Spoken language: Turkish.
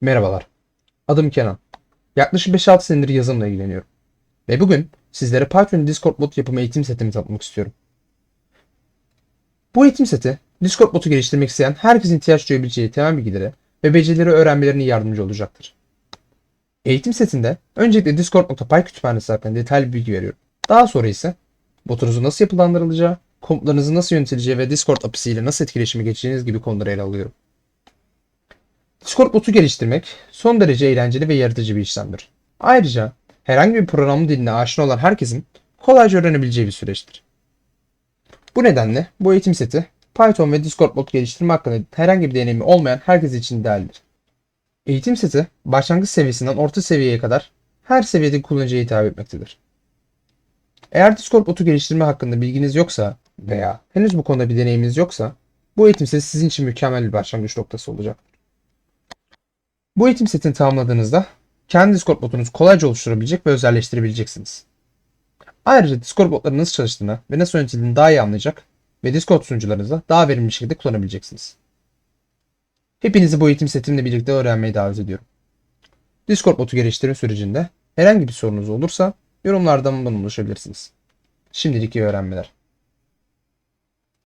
Merhabalar. Adım Kenan. Yaklaşık 5-6 senedir yazılımla ilgileniyorum. Ve bugün sizlere Python Discord bot yapımı eğitim setimi tanıtmak istiyorum. Bu eğitim seti, Discord botu geliştirmek isteyen herkesin ihtiyaç duyabileceği temel bilgileri ve becerileri öğrenmelerine yardımcı olacaktır. Eğitim setinde öncelikle Discord.py kütüphanesi hakkında detaylı bir bilgi veriyorum. Daha sonra ise botunuzun nasıl yapılandırılacağı, komutlarınızın nasıl yönetileceği ve Discord API'si ile nasıl etkileşime geçeceğiniz gibi konuları ele alıyorum. Discord botu geliştirmek son derece eğlenceli ve yaratıcı bir işlemdir. Ayrıca herhangi bir programlama diline aşina olan herkesin kolayca öğrenebileceği bir süreçtir. Bu nedenle bu eğitim seti Python ve Discord bot geliştirme hakkında herhangi bir deneyimi olmayan herkes için idealdir. Eğitim seti başlangıç seviyesinden orta seviyeye kadar her seviyede kullanıcıya hitap etmektedir. Eğer Discord botu geliştirme hakkında bilginiz yoksa veya henüz bu konuda bir deneyiminiz yoksa bu eğitim seti sizin için mükemmel bir başlangıç noktası olacak. Bu eğitim setini tamamladığınızda kendi Discord botunuzu kolayca oluşturabilecek ve özelleştirebileceksiniz. Ayrıca Discord botların nasıl çalıştığını ve nasıl yönetildiğini daha iyi anlayacak ve Discord sunucularınızda daha verimli şekilde kullanabileceksiniz. Hepinizi bu eğitim setimle birlikte öğrenmeye davet ediyorum. Discord botu geliştirme sürecinde herhangi bir sorunuz olursa yorumlardan bana ulaşabilirsiniz. Şimdilik iyi öğrenmeler.